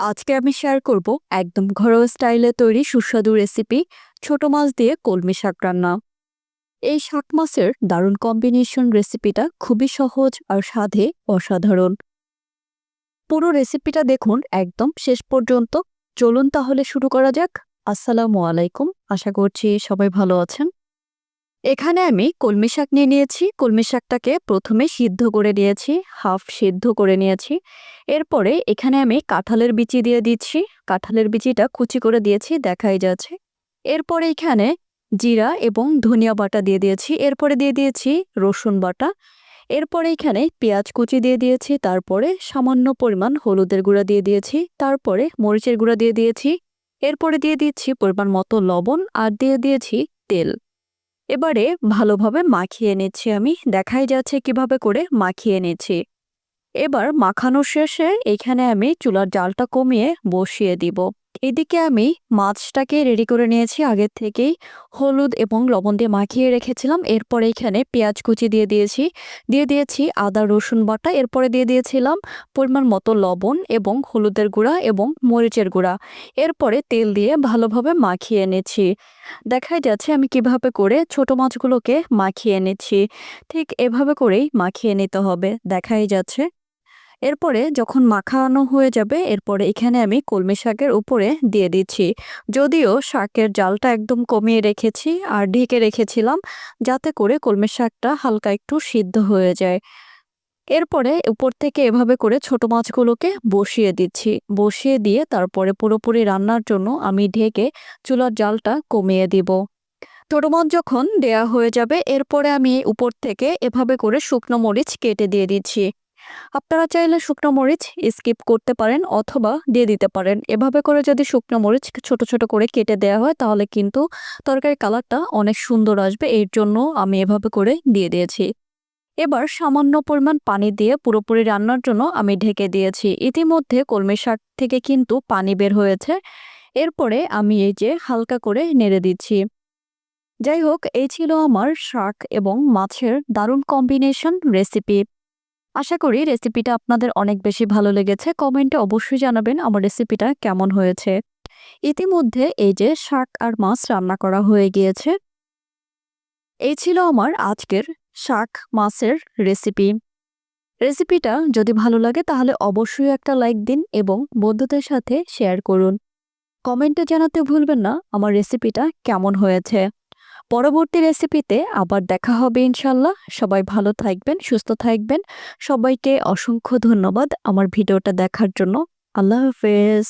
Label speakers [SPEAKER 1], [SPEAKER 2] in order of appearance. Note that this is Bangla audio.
[SPEAKER 1] আজকে আমি শেয়ার করব একদম ঘরোয়া স্টাইলে তৈরি সুস্বাদু রেসিপি ছোট মাছ দিয়ে কলমি শাক রান্না। এই শাক মাছের দারুণ কম্বিনেশন রেসিপিটা খুবই সহজ আর স্বাদে অসাধারণ। পুরো রেসিপিটা দেখুন একদম শেষ পর্যন্ত। চলুন তাহলে শুরু করা যাক। আসসালামু আলাইকুম। আশা করছি সবাই ভালো আছেন। এখানে আমি কলমি শাক নিয়ে নিয়েছি। কলমি শাকটাকে প্রথমে সিদ্ধ করে নিয়েছি, হাফ সিদ্ধ করে নিয়েছি। এরপরে এখানে আমি কাঁঠালের বিচি দিয়ে দিচ্ছি। কাঁঠালের বিচিটা কুচি করে দিয়েছি, দেখাই যাচ্ছে। এরপরে এখানে জিরা এবং ধনিয়া বাটা দিয়ে দিয়েছি। এরপরে দিয়ে দিয়েছি রসুন বাটা। এরপরে এখানে পেঁয়াজ কুচি দিয়ে দিয়েছি। তারপরে সামান্য পরিমাণ হলুদের গুঁড়া দিয়ে দিয়েছি। তারপরে মরিচের গুঁড়া দিয়ে দিয়েছি। এরপরে দিয়ে দিচ্ছি পরিমাণ মতো লবণ আর দিয়ে দিয়েছি তেল। এবারে ভালোভাবে মাখিয়ে নিচ্ছি আমি। দেখাই যাচ্ছে কীভাবে করে মাখিয়ে নিচ্ছি। এবার মাখানোর শেষে এখানে আমি চুলার জালটা কমিয়ে বসিয়ে দিব। এদিকে আমি মাছটাকে রেডি করে নিয়েছি। আগের থেকেই হলুদ এবং লবণ দিয়ে মাখিয়ে রেখেছিলাম। এরপরে এখানে পেঁয়াজ কুচি দিয়ে দিয়েছি। দিয়ে দিয়েছি আদা, রসুন বাটা। এরপরে দিয়ে দিয়েছিলাম পরিমাণ মতো লবণ এবং হলুদের গুঁড়া এবং মরিচের গুঁড়া। এরপরে তেল দিয়ে ভালোভাবে মাখিয়ে নিচ্ছি। দেখাই যাচ্ছে আমি কীভাবে করে ছোট মাছগুলোকে মাখিয়ে নিচ্ছি। ঠিক এভাবে করেই মাখিয়ে নিতে হবে। দেখাই যাচ্ছে। এরপরে যখন মাখানো হয়ে যাবে, এরপরে এখানে আমি কলমি শাকের উপরে দিয়ে দিচ্ছি। যদিও শাকের জালটা একদম কমিয়ে রেখেছি আর ঢেকে রেখেছিলাম, যাতে করে কলমি শাকটা হালকা একটু সিদ্ধ হয়ে যায়। এরপরে উপর থেকে এভাবে করে ছোট মাছগুলোকে বসিয়ে দিচ্ছি। বসিয়ে দিয়ে তারপরে পুরোপুরি রান্নার জন্য আমি ঢেকে চুলার জালটা কমিয়ে দিব। মাছ যখন দেয়া হয়ে যাবে, এরপরে আমি উপর থেকে এভাবে করে শুকনো মরিচ কেটে দিয়ে দিচ্ছি। আপনারা চাইলে শুকনো মরিচ স্কিপ করতে পারেন অথবা দিয়ে দিতে পারেন। এভাবে করে যদি শুকনো মরিচ ছোট ছোট করে কেটে দেওয়া হয়, তাহলে কিন্তু তরকারি কালারটা অনেক সুন্দর আসবে। এর জন্য আমি এভাবে করে দিয়ে দিয়েছি। এবার সামান্য পরিমাণ পানি দিয়ে পুরোপুরি রান্নার জন্য আমি ঢেকে দিয়েছি। ইতিমধ্যে কলমি শাক থেকে কিন্তু পানি বের হয়েছে। এরপরে আমি এই যে হালকা করে নেড়ে দিচ্ছি। যাই হোক, এই ছিল আমার শাক এবং মাছের দারুণ কম্বিনেশন রেসিপি। আশা করি রেসিপিটা আপনাদের অনেক বেশি ভালো লেগেছে। কমেন্টে অবশ্যই জানাবেন আমার রেসিপিটা কেমন হয়েছে। ইতিমধ্যে এই যে শাক আর মাছ রান্না করা হয়ে গিয়েছে। এই ছিল আমার আজকের শাক মাছের রেসিপি রেসিপিটা যদি ভালো লাগে তাহলে অবশ্যই একটা লাইক দিন এবং বন্ধুদের সাথে শেয়ার করুন। কমেন্টে জানাতে ভুলবেন না আমার রেসিপিটা কেমন হয়েছে। পরবর্তী রেসিপিতে আবার দেখা হবে ইনশাল্লাহ সবাই ভালো থাকবেন, সুস্থ থাকবেন। সবাইকে অসংখ্য ধন্যবাদ আমার ভিডিওটা দেখার জন্য। আল্লাহ হাফেজ।